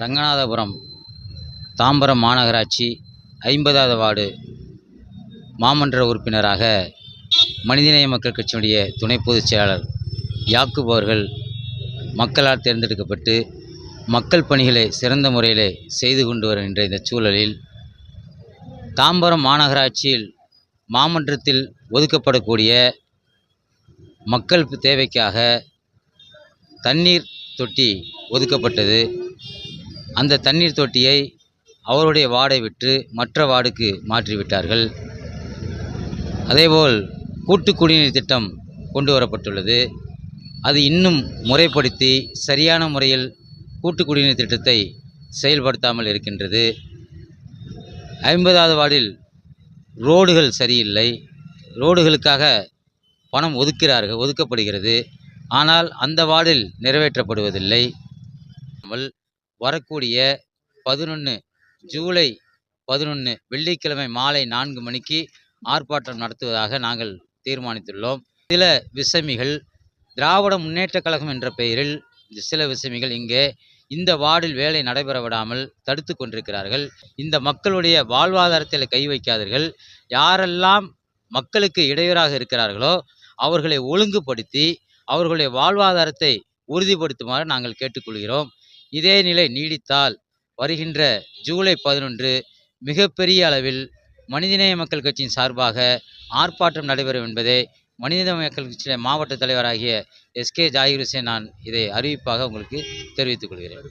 ரங்கநாதபுரம் தாம்பரம் மாநகராட்சி ஐம்பதாவது வார்டு மாமன்ற உறுப்பினராக மனிதநேய மக்கள் கட்சியினுடைய துணை பொதுச் செயலாளர் யாக்குப் அவர்கள் மக்களால் தேர்ந்தெடுக்கப்பட்டு மக்கள் பணிகளை சிறந்த முறையிலே செய்து கொண்டு வருகின்ற இந்த சூழலில் தாம்பரம் மாநகராட்சியில் மாமன்றத்தில் ஒதுக்கப்படக்கூடிய மக்கள் தேவைக்காக தண்ணீர் தொட்டி ஒதுக்கப்பட்டது. அந்த தண்ணீர் தொட்டியை அவருடைய வார்டை விற்று மற்ற வார்டுக்கு மாற்றிவிட்டார்கள். அதேபோல் கூட்டு குடிநீர் திட்டம் கொண்டு வரப்பட்டுள்ளது. அது இன்னும் முறைப்படுத்தி சரியான முறையில் கூட்டு குடிநீர் திட்டத்தை செயல்படுத்தாமல் இருக்கின்றது. ஐம்பதாவது வார்டில் ரோடுகள் சரியில்லை. ரோடுகளுக்காக பணம் ஒதுக்கிறார்கள் ஒதுக்கப்படுகிறது. ஆனால் அந்த வார்டில் நிறைவேற்றப்படுவதில்லை. வரக்கூடிய பதினொன்று ஜூலை பதினொன்று வெள்ளிக்கிழமை மாலை நான்கு மணிக்கு ஆர்ப்பாட்டம் நடத்துவதாக நாங்கள் தீர்மானித்துள்ளோம். சில விசமிகள் திராவிட முன்னேற்றக் கழகம் என்ற பெயரில் சில விசமிகள் இங்கே இந்த வார்டில் வேலை நடைபெற விடாமல் தடுத்து கொண்டிருக்கிறார்கள். இந்த மக்களுடைய வாழ்வாதாரத்தில் கை வைக்காதீர்கள். யாரெல்லாம் மக்களுக்கு இடையூறாக இருக்கிறார்களோ அவர்களை ஒழுங்குபடுத்தி அவர்களுடைய வாழ்வாதாரத்தை உறுதிப்படுத்துமாறு நாங்கள் கேட்டுக்கொள்கிறோம். இதே நிலை நீடித்தால் வருகின்ற ஜூலை பதினொன்று மிகப்பெரிய அளவில் மனிதநேய மக்கள் கட்சியின் சார்பாக ஆர்ப்பாட்டம் நடைபெறும் என்பதை மனித மக்கள் கட்சியின் மாவட்ட தலைவராகிய எஸ்கே ஜாகிர் ஹுசேன் நான் இதை அறிவிப்பாக உங்களுக்கு தெரிவித்துக் கொள்கிறேன்.